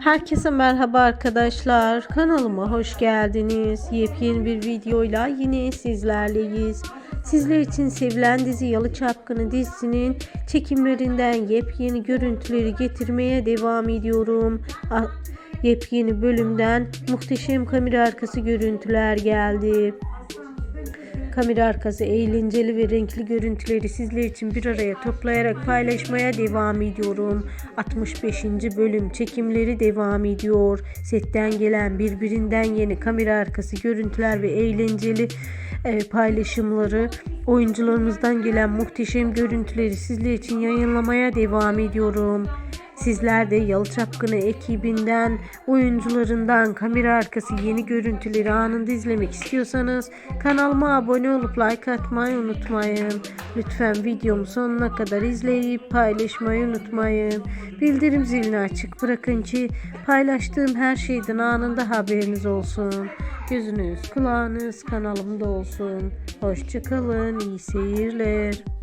Herkese merhaba arkadaşlar. Kanalıma hoş geldiniz. Yepyeni bir videoyla yine sizlerleyiz. Sizler için sevilen dizi Yalı Çapkını dizisinin çekimlerinden yepyeni görüntüleri getirmeye devam ediyorum. Yepyeni bölümden muhteşem kamera arkası görüntüler geldi. Kamera arkası eğlenceli ve renkli görüntüleri sizler için bir araya toplayarak paylaşmaya devam ediyorum. 65. bölüm çekimleri devam ediyor. Setten gelen birbirinden yeni kamera arkası görüntüler ve eğlenceli e, paylaşımları oyuncularımızdan gelen muhteşem görüntüleri sizler için yayınlamaya devam ediyorum. Sizler de Yalı Çapkını ekibinden, oyuncularından kamera arkası yeni görüntüleri anında izlemek istiyorsanız kanalıma abone olup like atmayı unutmayın. Lütfen videomu sonuna kadar izleyip paylaşmayı unutmayın. Bildirim zilini açık bırakın ki paylaştığım her şeyden anında haberiniz olsun. Gözünüz kulağınız kanalımda olsun. Hoşçakalın, iyi seyirler.